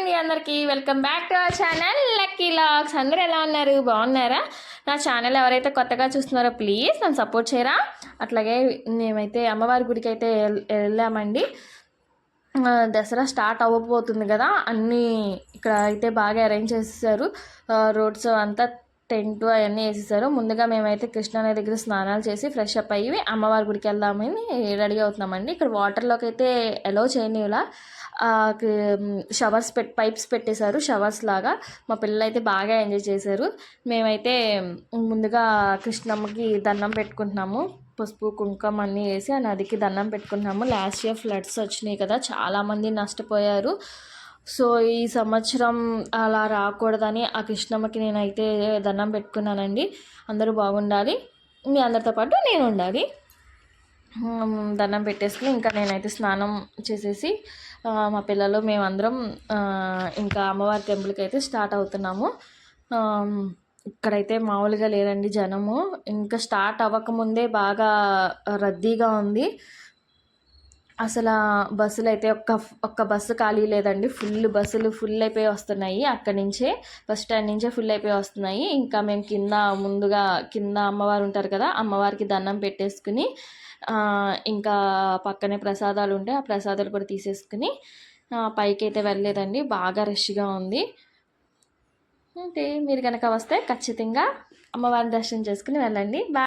అండి అందరికీ welcome back to our channel Lucky Locks. అందరూ ఎలా ఉన్నారు? బాగున్నారా? నా ఛానల్ ఎవరైతే కొత్తగా చూస్తున్నారో ప్లీజ్ నన్ను సపోర్ట్ చేయరా. అట్లాగే మేమైతే అమ్మవారి గుడికి అయితే వెళ్ళామండి. దసరా స్టార్ట్ అవ్వబోతుంది కదా. అన్నీ ఇక్కడ అయితే బాగా అరేంజ్ చేసేసారు. రోడ్స్ అంతా టెంట్ అవన్నీ వేసేసారు. ముందుగా మేమైతే కృష్ణానది దగ్గర స్నానాలు చేసి ఫ్రెష్ అప్ అయ్యి అమ్మవారి గుడికి వెళ్దామని రెడీ అవుతున్నామండి. ఇక్కడ వాటర్లోకి అయితే ఎలో చేయనిలా షవర్స్ పెట్ పైప్స్ పెట్టేశారు. షవర్స్ లాగా మా పిల్లలు అయితే బాగా ఎంజాయ్ చేశారు. మేమైతే ముందుగా కృష్ణమ్మకి దండం పెట్టుకుంటున్నాము. పసుపు కుంకుమ అన్నీ వేసి ఆ నదికి దండం పెట్టుకుంటున్నాము. లాస్ట్ ఇయర్ ఫ్లడ్స్ వచ్చినాయి కదా. చాలామంది నష్టపోయారు. సో ఈ సంవత్సరం అలా రాకూడదని ఆ కృష్ణమ్మకి నేనైతే దండం పెట్టుకున్నానండి. అందరూ బాగుండాలి. మీ అందరితో పాటు నేను ఉండాలి. దండం పెట్టేసుకుని ఇంకా నేనైతే స్నానం చేసేసి మా పిల్లలు మేమందరం ఇంకా అమ్మవారి టెంపుల్కి అయితే స్టార్ట్ అవుతున్నాము. ఇక్కడైతే మామూలుగా లేరండి జనము. ఇంకా స్టార్ట్ అవ్వకముందే బాగా రద్దీగా ఉంది. అసలు బస్సులు అయితే ఒక్క ఒక్క బస్సు ఖాళీ లేదండి. ఫుల్ బస్సులు ఫుల్ అయిపోయి వస్తున్నాయి. అక్కడి నుంచే బస్ స్టాండ్ నుంచే ఫుల్ అయిపోయి వస్తున్నాయి. ఇంకా మేము కింద ముందుగా కింద అమ్మవారు ఉంటారు కదా అమ్మవారికి దండం పెట్టేసుకుని ఇంకా పక్కనే ప్రసాదాలు ఉంటే ఆ ప్రసాదాలు కూడా తీసేసుకుని పైకి అయితే వెళ్ళలేదండి. బాగా రష్గా ఉంది. అంటే మీరు కనుక వస్తే ఖచ్చితంగా అమ్మవారిని దర్శనం చేసుకుని వెళ్ళండి. బాయ్